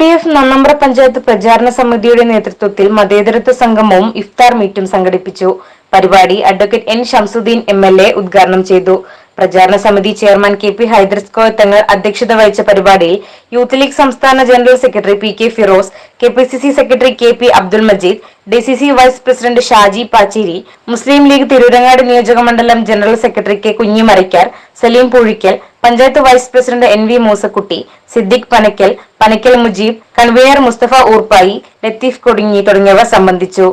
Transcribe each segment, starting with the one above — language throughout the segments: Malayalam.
ഡി എഫ് നന്നമ്പ്ര പഞ്ചായത്ത് പ്രചാരണ സമിതിയുടെ നേതൃത്വത്തിൽ മതേതരത്വ സംഗമവും ഇഫ്താർ മീറ്റും സംഘടിപ്പിച്ചു. പരിപാടി അഡ്വക്കേറ്റ് എൻ ഷംസുദ്ദീൻ എ ഉദ്ഘാടനം ചെയ്തു. പ്രചാരണ സമിതി ചെയർമാൻ കെ പി ഹൈദർസ്കോയ തങ്ങൾ അധ്യക്ഷത വഹിച്ച പരിപാടിയിൽ യൂത്ത് ലീഗ് സംസ്ഥാന general secretary P K Firoz K P C C secretary K P Abdul Majeed D C C vice president Shaji Pacheri Muslim League Tirurangad നിയോജക മണ്ഡലം general secretary K Kunhimarakkar Saleem Poozhikkal panchayat vice president N V Moosakutty Siddique Panakkal Panakkal Mujeeb convener Musthafa Oorppayi Latheef Kodingi തുടങ്ങിയവർ സംബന്ധിച്ചു.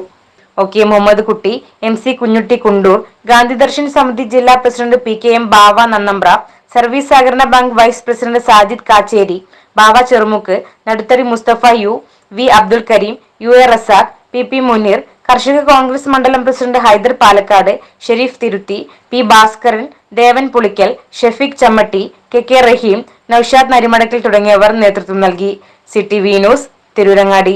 O K Muhammed Kutty M C Kunjutty Kundoor Gandhi Darshan Samiti ജില്ലാ president P K M Bava Nannambra service സഹകരണ bank vice president Sajid Kacheri Bava Cherumukku Naduthari Musthafa U V Abdul Kareem U A Razak P P Muneer കർഷക കോൺഗ്രസ് മണ്ഡലം president Hyder Palakkad Shareef Thiruthi P Bhaskaran Devan Pulikkal Shafeeq Chammatti K K Raheem Naushad Narimadakkal തുടങ്ങിയവർ നേതൃത്വം നൽകി. City V news Tirurangadi.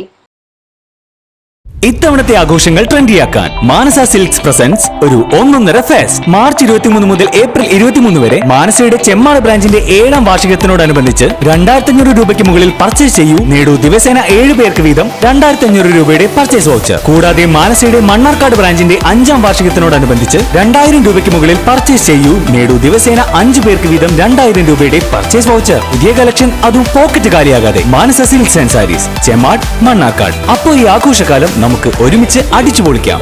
ഇത്തവണത്തെ ആഘോഷങ്ങൾ ട്രെൻഡിയാക്കാൻ മാനസ സിൽക്സ് പ്രസൻസ് ഒരു ഒന്നൊന്നര ഫെസ്റ്റ്. മാർച്ച് ഇരുപത്തിമൂന്ന് മുതൽ ഏപ്രിൽ ഇരുപത്തിമൂന്ന് വരെ മാനസയുടെ ചെമ്മാട് ബ്രാഞ്ചിന്റെ ഏഴാം വാർഷികത്തിനോടനുബന്ധിച്ച് രണ്ടായിരത്തി രൂപയ്ക്ക് മുകളിൽ പർച്ചേസ് ചെയ്യൂ. നേടൂ ദിവസേന ഏഴ് പേർക്ക് വീതം രണ്ടായിരത്തി അഞ്ഞൂറ് രൂപയുടെ പർച്ചേസ് വൗച്ചർ കൂടാതെ മാനസയുടെ മണ്ണാർക്കാട് ബ്രാഞ്ചിന്റെ അഞ്ചാം വാർഷികത്തിനോടനുബന്ധിച്ച് രണ്ടായിരം രൂപയ്ക്ക് മുകളിൽ പർച്ചേസ് ചെയ്യൂ. നേടൂ ദിവസേന അഞ്ചു പേർക്ക് വീതം രണ്ടായിരം രൂപയുടെ പർച്ചേസ് വൗച്ചർ പുതിയ കളക്ഷൻ അതും pocket കാലിയാകാതെ. Manasa silks and sarees Chemmad Mannarkkad. അപ്പോൾ ഈ ആഘോഷകാലം നമുക്ക് ഒരുമിച്ച് അടിച്ചു പൊളിക്കാം.